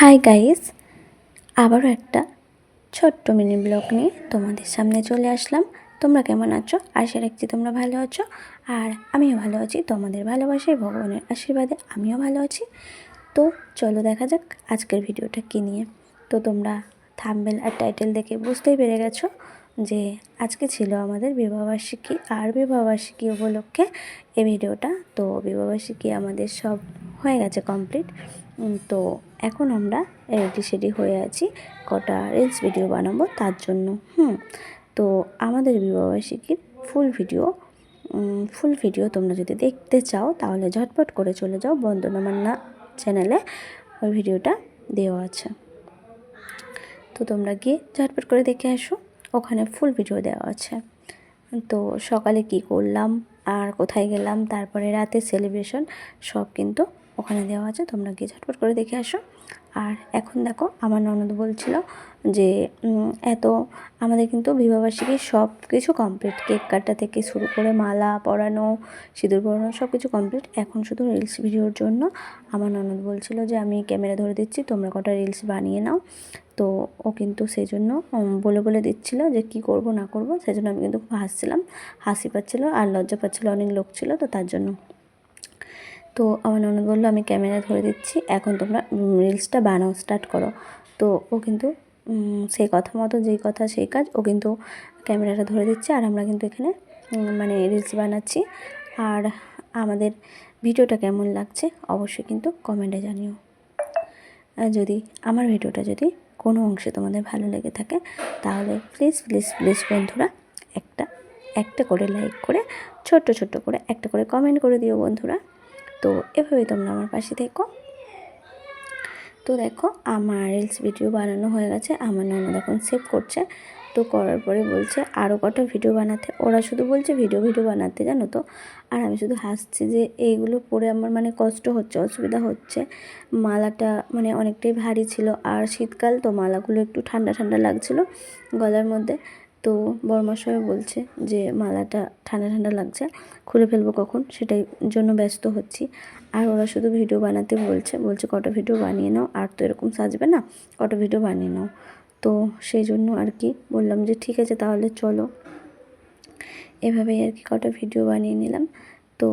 Hi guys আবারও একটা ছোট্ট মিনি ব্লগ নিয়ে তোমাদের সামনে চলে আসলাম। তোমরা কেমন আছো? আশা রাখছি তোমরা ভালো আছো। আর আমিও ভালো আছি। তোমাদের ভালোবাসায় ভগবানের আশীর্বাদে আমিও ভালো আছি। তো চলো দেখা যাক আজকের ভিডিওটা কী নিয়ে। তো তোমরা থাম্বেল আর টাইটেল দেখে বুঝতেই পেরে গেছো যে আজকে ছিল আমাদের বিবাহবার্ষিকী আর বিবাহবার্ষিকী উপলক্ষে এই ভিডিওটা। তো বিবাহবার্ষিকী আমাদের সব হয়ে গেছে কমপ্লিট তো এখন আমরা রেডি সেডি হয়ে আছি। কটা রিলস ভিডিও বানাবো তার জন্য, হুম। তো আমাদের বিবাহবার্ষিকীর ফুল ভিডিও ফুল ভিডিও তোমরা যদি দেখতে চাও তাহলে ঝটপট করে চলে যাও বন্দনা মান্না চ্যানেলে ওই ভিডিওটা দেওয়া আছে। তো তোমরা গিয়ে ঝটপট করে দেখে আসো, ওখানে ফুল ভিডিও দেওয়া আছে। তো সকালে কি করলাম, আর কোথায় গেলাম, তারপরে রাতে সেলিব্রেশন সব কিন্তু ওখানে দেওয়া আছে, তোমরা গিয়ে ঝটপট করে দেখে আসো। আর এখন দেখো, আমার ননদ বলছিল যে এত আমাদের কিন্তু বিবাহবার্ষিকী সব কিছু কমপ্লিট কেক কাটা থেকে শুরু করে মালা, পরানো, সিঁদুর পরানো সব কিছু কমপ্লিট এখন শুধু রিলস ভিডিওর জন্য। আমার ননদ বলছিল যে, আমি ক্যামেরা ধরে দিচ্ছি, তোমরা কটা রিলস বানিয়ে নাও। তো ও কিন্তু সেই জন্য বলে বলে দিচ্ছিল যে, কি করব, না করব? সেই জন্য আমি কিন্তু খুব হাসছিলাম। হাসি পাচ্ছিলো আর লজ্জা পাচ্ছিলো, অনেক লোক ছিল, তো তার জন্য। তো আমার ননদ বলল, আমি ক্যামেরা ধরে দিচ্ছি, এখন তোমরা রিলসটা বানাও, স্টার্ট করো। তো ও কিন্তু সেই কথা মতো, যেই কথা, সেই কাজ, ও কিন্তু ক্যামেরাটা ধরে দিচ্ছে আর আমরা কিন্তু এখানে মানে রিলস বানাচ্ছি। আর আমাদের ভিডিওটা কেমন লাগছে অবশ্যই কিন্তু কমেন্টে জানিও। যদি আমার ভিডিওটা যদি কোনো অংশে তোমাদের ভালো লেগে থাকে, তাহলে প্লিজ প্লিজ প্লিজ বন্ধুরা, একটা একটা করে লাইক করে, ছোট্ট ছোট্ট করে একটা করে কমেন্ট করে দিও বন্ধুরা। তো এভাবেই তোমরা আমার পাশে থেকো। তো দেখো, আমার রিলস ভিডিও বানানো হয়ে গেছে, আমার ননদ এখন সেভ করছে। তো করার পরে বলছে আরও কটা ভিডিও বানাতে। ওরা শুধু বলছে, ভিডিও ভিডিও বানাতে, জানো তো? আর আমি শুধু হাসছি যে, এইগুলো পরে আমার মানে কষ্ট হচ্ছে, অসুবিধা হচ্ছে। মালাটা মানে অনেকটাই ভারী ছিল। আর শীতকাল তো মালাগুলো একটু ঠান্ডা ঠান্ডা লাগছিল গলার মধ্যে। তো বরমাশয় বলছে যে মালাটা ঠান্ডা ঠান্ডা লাগছে, খুলে ফেলব কখন? সেটাই জন্য ব্যস্ত হচ্ছি। আর ওরা শুধু ভিডিও বানাতে বলছে বলছে কটা ভিডিও বানিয়ে নাও, আর তো এরকম সাজবে না, কটা ভিডিও বানিয়ে নাও। তো সেই জন্য আর কি বললাম যে ঠিক আছে তাহলে চলো। এভাবেই আর কি কটা ভিডিও বানিয়ে নিলাম। তো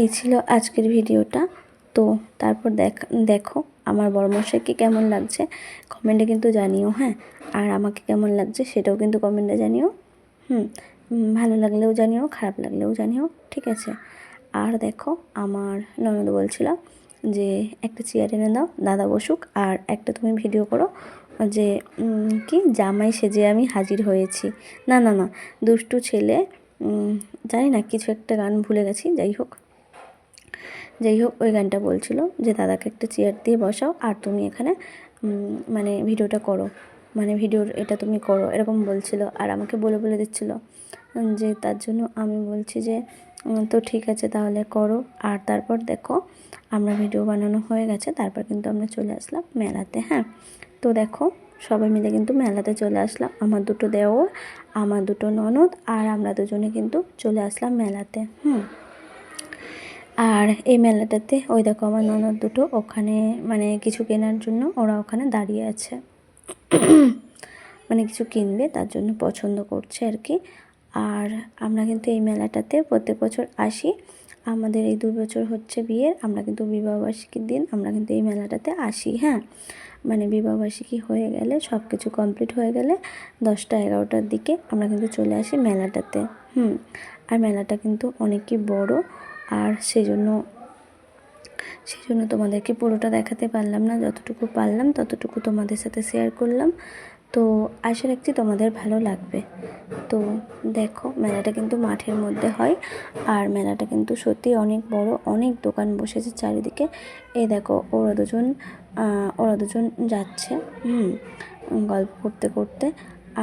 এই ছিল আজকের ভিডিওটা তো তারপর দেখ, দেখো আমার বড়মশাইকে কেমন লাগছে কমেন্টে কিন্তু জানিও হ্যাঁ? আর আমাকে কেমন লাগছে সেটাও কিন্তু কমেন্টে জানিও, হুম? ভালো লাগলেও জানিও, খারাপ লাগলেও জানিও, ঠিক আছে? আর দেখো, আমার ননদ বলছিল যে, একটা চেয়ার এনে দাও, দাদা বসুক, আর একটা তুমি ভিডিও করো, যে কি জামাই সেজে আমি হাজির হয়েছি। না না না, দুষ্টু ছেলে জানি না, কিছু একটা গান ভুলে গেছি, যাই হোক। যাই হোক, ওই গানটা বলছিল যে, দাদাকে একটা চেয়ার দিয়ে বসাও আর তুমি এখানে মানে ভিডিওটা করো। মানে ভিডিওর এটা তুমি করো। এরকম বলছিল। আর আমাকে বলে বলে দিচ্ছিল যে, তার জন্য আমি বলছি যে তো ঠিক আছে, তাহলে করো। আর তারপর দেখো, আমরা ভিডিও বানানো হয়ে গেছে। তারপর কিন্তু আমরা চলে আসলাম মেলাতে হ্যাঁ? তো দেখো, সবাই মিলে কিন্তু মেলাতে চলে আসলাম। আমার দুটো দেওর, আমার দুটো ননদ আর আমরা দুজনে কিন্তু চলে আসলাম মেলাতে, হুম? আর এই মেলাটাতে ওই দেখো আমার ননদ দুটো, ওখানে মানে কিছু কেনার জন্য ওরা ওখানে দাঁড়িয়ে আছে। মানে কিছু কিনবে, তার জন্য পছন্দ করছে আর কি। আর আমরা কিন্তু এই মেলাটাতে প্রত্যেক বছর আসি। আমাদের এই দু বছর হচ্ছে বিয়ের, আমরা কিন্তু বিবাহবার্ষিকীর দিন আমরা কিন্তু এই মেলাটাতে আসি হ্যাঁ। মানে বিবাহবার্ষিকী হয়ে গেলে সব কিছু কমপ্লিট হয়ে গেলে দশটা এগারোটার দিকে আমরা কিন্তু চলে আসি মেলাটাতে, হুম। আর মেলাটা কিন্তু অনেকই বড় আর সেই জন্য সেই জন্য তোমাদেরকে পুরোটা দেখাতে পারলাম না। যতটুকু পারলাম, ততটুকু তোমাদের সাথে শেয়ার করলাম। তো আশা রাখছি তোমাদের ভালো লাগবে। তো দেখো, মেলাটা কিন্তু মাঠের মধ্যে হয়। আর মেলাটা কিন্তু সত্যি অনেক বড়, অনেক দোকান বসেছে চারিদিকে। এই দেখো, ওরা দুজন ওরা দুজন যাচ্ছে, হুম, গল্প করতে করতে।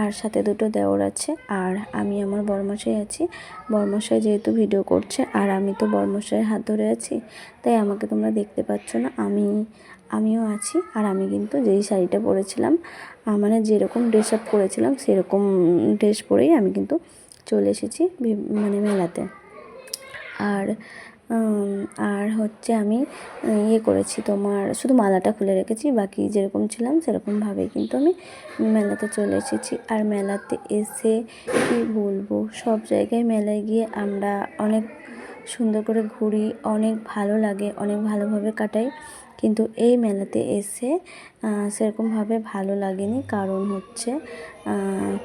আর সাথে দুটো দেওর আছে। আর আমি আমার বর্মশাই আছি। বর্মশাই যেহেতু ভিডিও করছে, আর আমি তো বর্মশাইয়ের হাত ধরে আছি, তাই আমাকে তোমরা দেখতে পাচ্ছ না। আমি, আমিও আছি, আর আমি কিন্তু যেই শাড়িটা পরেছিলাম মানে যেরকম ড্রেস আপ করেছিলাম, সেরকম ড্রেস পরেই আমি কিন্তু চলে এসেছি মানে মেলাতে। আর আর হচ্ছে আমি ইয়ে করেছি তোমার, শুধু মালাটা খুলে রেখেছি, বাকি যেরকম ছিলাম সেরকমভাবেই কিন্তু আমি মেলাতে চলে এসেছি। আর মেলাতে এসে কী বলব, সব জায়গায় মেলায় গিয়ে আমরা অনেক সুন্দর করে ঘুরি, অনেক ভালো লাগে, অনেক ভালোভাবে কাটাই। কিন্তু এই মেলাতে এসে সেরকমভাবে ভালো লাগেনি। কারণ হচ্ছে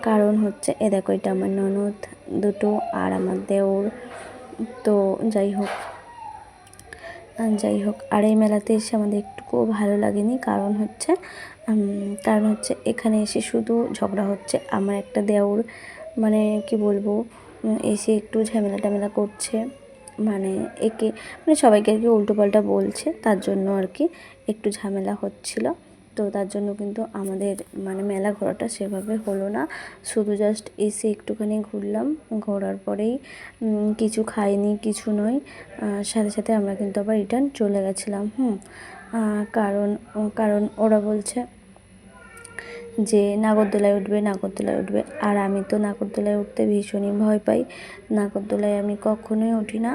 কারণ হচ্ছে, এ দেখো এটা আমার ননদ, দুটো আর আমার দেওর। তো যাই হোক যাই হোক আর এই মেলাতে এসে আমাদের একটুকুও ভালো লাগেনি। কারণ হচ্ছে কারণ হচ্ছে এখানে এসে শুধু ঝগড়া হচ্ছে। আমার একটা দেওর মানে কি বলব এসে একটু ঝামেলা টামেলা করছে। মানে একে মানে সবাইকে আর কি উল্টোপাল্টা বলছে, তার জন্য আর কি একটু ঝামেলা হচ্ছিল। তো তার জন্য কিন্তু আমাদের মানে মেলা ঘোরাটা সেভাবে হলো না। শুধু জাস্ট এসে একটুখানি ঘুরলাম, ঘোরার পরেই কিছু খাইনি, কিছু নয় সাথে সাথে আমরা কিন্তু আবার রিটার্ন চলে গেছিলাম, হুম। কারণ কারণ ওরা বলছে যে নাগরদোলায় উঠবে নাগরদোলায় উঠবে। আর আমি তো নাগরদোলায় উঠতে ভীষণই ভয় পাই। নাগরদোলায় আমি কখনোই উঠি না।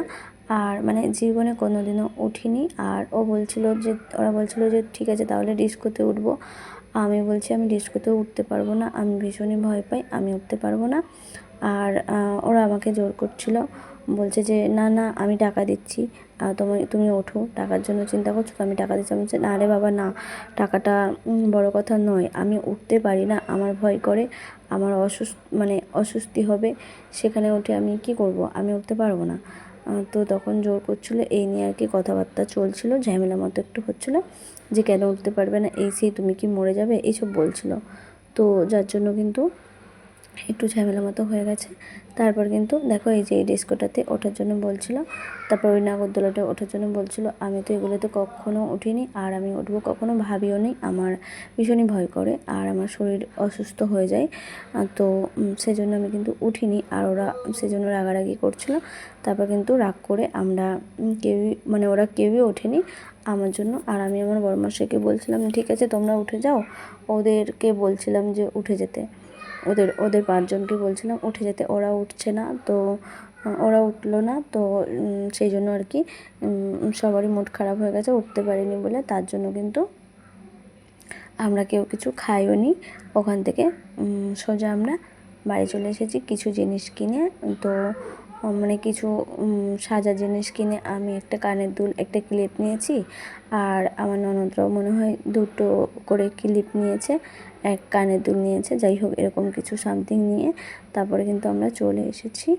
আর মানে জীবনে কোনো দিনও উঠিনি। আর ও বলছিল যে ওরা বলছিল যে ঠিক আছে তাহলে ডিস্কোতে উঠবো। আমি বলছি আমি ডিস্কোতেও উঠতে পারব না। আমি ভীষণই ভয় পাই আমি উঠতে পারব না। আর ওরা আমাকে জোর করছিল। বলছে যে না না আমি টাকা দিচ্ছি। আহ, তুমি ওঠো টাকার জন্য চিন্তা করছ তো আমি টাকা দিচ্ছি। আমি বলছি না রে বাবা না টাকাটা বড় কথা নয়। আমি উঠতে পারি না আমার ভয় করে আমার অসুস্থ মানে অস্বস্তি হবে। সেখানে উঠে আমি কি করব? আমি উঠতে পারব না। তো তখন জোর করছিল, এই নিয়ে আর কি কথাবার্তা চলছিল, ঝামেলা মতো একটু হচ্ছিল, যে কেন উঠতে পারবে না, এই সেই তুমি কি মরে যাবে, এইসব বলছিল। তো যার জন্য কিন্তু একটু ঝামেলা মতো হয়ে গেছে। তারপর কিন্তু দেখো এই যে এই ডিস্কোটাতে ওঠার জন্য বলছিল, তারপর ওই নাগরদোলাটা ওঠার জন্য বলছিল, আমি তো এগুলোতে কখনো উঠিনি আর আমি উঠবো কখনো ভাবিও নি। আমার ভীষণই ভয় করে আর আমার শরীর অসুস্থ হয়ে যায়। তো সেজন্য আমি কিন্তু উঠিনি। আর ওরা সেজন্য রাগারাগি করছিল। তারপর কিন্তু রাগ করে আমরা কেউই মানে ওরা কেউই ওঠেনি আমার জন্য। আর আমি আমার বড়মাসাইকে বলছিলাম, ঠিক আছে, তোমরা উঠে যাও। ওদেরকে বলছিলাম যে উঠে যেতে। ওদের ওদের পাঁচজনকে বলছিলাম উঠে যেতে, ওরা উঠছে না, তো ওরা উঠল না, তো সেই জন্য আর কি সবারই মুড খারাপ হয়ে গেছে, উঠতে পারিনি বলে, তার জন্য কিন্তু আমরা কেউ কিছু খাইও নি। ওখান থেকে সোজা আমরা বাড়ি চলে এসেছি, কিছু জিনিস কিনে, তো মানে কিছু সাজা জিনিস কিনে আমি একটা কানের দুল, একটা ক্লিপ নিয়েছি। আর আমার ননদরাও মনে হয় দুটো করে ক্লিপ নিয়েছে, এক কানের দুল নিয়েছে। যাই হোক, এরকম কিছু সামথিং নিয়ে তারপরে কিন্তু আমরা চলে এসেছি।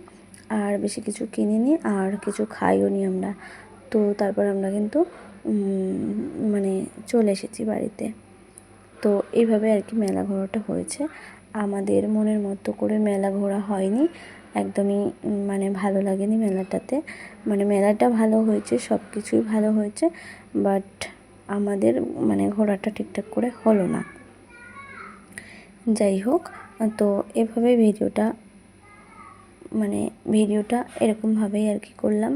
আর বেশি কিছু কিনিনি, আর কিছু খাইও নি আমরা। তো তারপর আমরা কিন্তু মানে চলে এসেছি বাড়িতে। তো এইভাবে আর কি মেলা ঘোরাটা হয়েছে। আমাদের মনের মতো করে মেলা ঘোরা হয়নি। একদমই মানে ভালো লাগেনি মেলাটাতে। মানে মেলাটা ভালো হয়েছে সব কিছুই ভালো হয়েছে, বাট আমাদের মানে ঘোরাটা ঠিকঠাক করে হলো না। যাই হোক, তো এভাবে ভিডিওটা মানে ভিডিওটা এরকমভাবেই আর কি করলাম।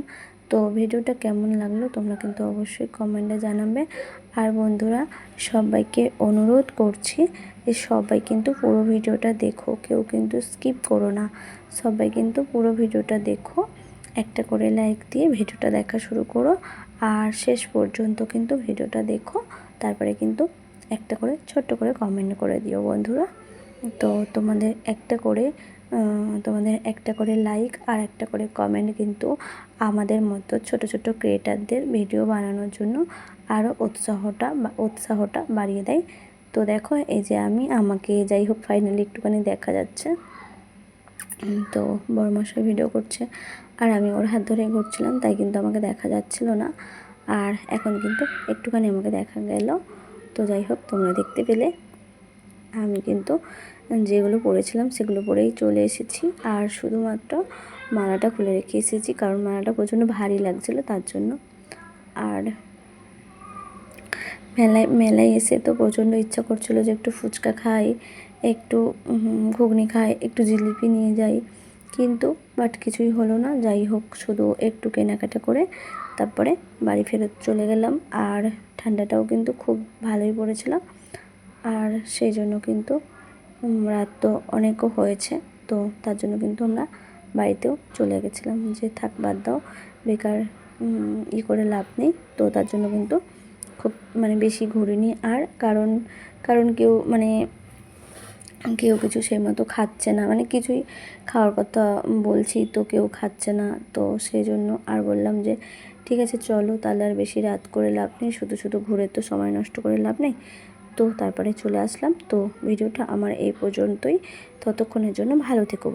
তো ভিডিওটা কেমন লাগল তোমরা কিন্তু অবশ্যই কমেন্টে জানাবে। আর বন্ধুরা, সবাইকে অনুরোধ করছি যে সবাই কিন্তু পুরো ভিডিওটা দেখো, কেউ কিন্তু স্কিপ করো না। সবাই কিন্তু পুরো ভিডিওটা দেখো, একটা করে লাইক দিয়ে ভিডিওটা দেখা শুরু করো, আর শেষ পর্যন্ত কিন্তু ভিডিওটা দেখো, তারপরে কিন্তু একটা করে ছোট্ট করে কমেন্ট করে দিও বন্ধুরা। তো তোমাদের একটা করে তোমাদের একটা করে লাইক আর একটা করে কমেন্ট কিন্তু আমাদের মতো ছোট ছোট ক্রিয়েটারদের ভিডিও বানানোর জন্য আরও উৎসাহটা বা উৎসাহটা বাড়িয়ে দেয়। তো দেখো, এই যে আমি, আমাকে যাই হোক ফাইনালি একটুখানি দেখা যাচ্ছে। তো বড় মশাই ভিডিও করছে। আর আমি ওর হাত ধরে ঘুরছিলাম, তাই কিন্তু আমাকে দেখা যাচ্ছিল না। আর এখন কিন্তু একটুখানি আমাকে দেখা গেল। তো যাই হোক, তোমরা দেখতে পেলে। আমি কিন্তু যেগুলো পরেছিলাম সেগুলো পরেই চলে এসেছি। আর শুধুমাত্র মালাটা খুলে রেখে এসেছি, কারণ মালাটা প্রচণ্ড ভারী লাগছিল তার জন্য। আর মেলায় মেলায় এসে তো প্রচণ্ড ইচ্ছা করছিল যে একটু ফুচকা খাই, একটু ঘুগনি খাই, একটু জিলিপি নিয়ে যাই। কিন্তু বাট কিছুই হলো না, যাই হোক, শুধু একটু কেনাকাটা করে তারপরে বাড়ি ফেরত চলে গেলাম। আর ঠান্ডাটাও কিন্তু খুব ভালোই পড়েছিল। আর সেই জন্য কিন্তু রাত তো অনেকও হয়েছে, তো তার জন্য কিন্তু আমরা বাড়িতেও চলে গেছিলাম। যে থাক, বাদ দাও, বেকার ই করে লাভ নেই। তো তার জন্য কিন্তু খুব মানে বেশি ঘুরিনি। আর কারণ কারণ কেউ মানে কেউ কিছু সেই মতো খাচ্ছে না। মানে কিছুই খাওয়ার কথা বলছি তো কেউ খাচ্ছে না। তো সেই জন্য আর বললাম যে, ঠিক আছে, চলো তাহলে আর বেশি রাত করে লাভ নেই। শুধু শুধু ঘুরে তো সময় নষ্ট করে লাভ নেই। তো তারপরে চলে আসলাম। তো ভিডিওটা আমার এই পর্যন্তই। ততক্ষণের জন্য ভালো থেকো।